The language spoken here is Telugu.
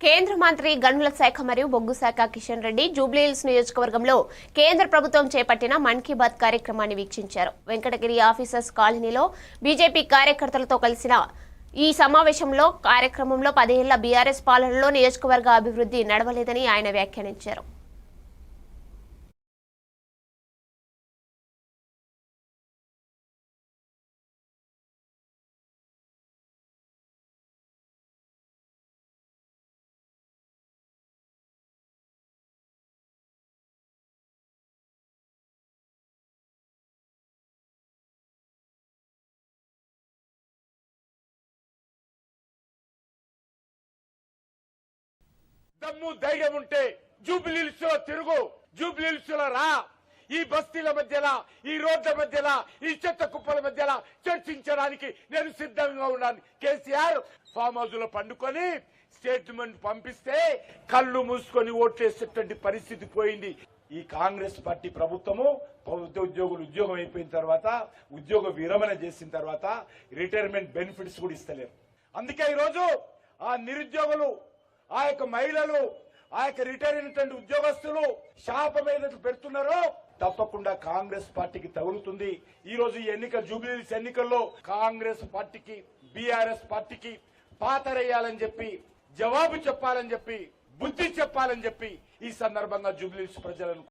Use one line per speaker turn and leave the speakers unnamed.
కేంద్ర మంత్రి గనుల శాఖ మరియు బొగ్గు శాఖ కిషన్ రెడ్డి జూబ్లీహిల్స్ నియోజకవర్గంలో కేంద్ర ప్రభుత్వం చేపట్టిన మన్ కీ బాత్ కార్యక్రమాన్ని వీక్షించారు. వెంకటగిరి ఆఫీసర్స్ కాలనీలో బీజేపీ కార్యకర్తలతో కలిసిన ఈ సమావేశంలో కార్యక్రమంలో పదేళ్ళ బీఆర్ఎస్ పాలనలో నియోజకవర్గ అభివృద్ధి నడవలేదని ఆయన వ్యాఖ్యానించారు.
దమ్ము ధైర్యం ఉంటే జూబ్లీహిల్స్లో తిరుగు జూబ్లీహిల్స్లో రా. ఈ బస్తీల మధ్యలో ఈ రోడ్ల మధ్యలో ఈ చెత్త కుప్పల మధ్యన చర్చించడానికి నేను సిద్ధంగా ఉన్నాను. కేసీఆర్ ఫామ్ హౌస్లో పండుకొని స్టేట్మెంట్ పంపిస్తే కళ్ళు మూసుకొని ఓట్లేసేటువంటి పరిస్థితి పోయింది. ఈ కాంగ్రెస్ పార్టీ ప్రభుత్వము ప్రభుత్వ ఉద్యోగులు ఉద్యోగం అయిపోయిన తర్వాత ఉద్యోగ విరమణ చేసిన తర్వాత రిటైర్మెంట్ బెనిఫిట్స్ కూడా ఇస్తలేరు. అందుకే ఈరోజు ఆ నిరుద్యోగులు ఆ యొక్క మహిళలు ఆ యొక్క రిటైర్ అయినటువంటి ఉద్యోగస్తులు శాపం ఏదైతే పెడుతున్నారో తప్పకుండా కాంగ్రెస్ పార్టీకి తగులుతుంది. ఈ రోజు ఈ ఎన్నిక జూబ్లీస్ ఎన్నికల్లో కాంగ్రెస్ పార్టీకి బీఆర్ఎస్ పార్టీకి పాతరేయాలని చెప్పి జవాబు చెప్పాలని చెప్పి బుద్ధి చెప్పాలని చెప్పి ఈ సందర్భంగా జూబ్లీస్ ప్రజలను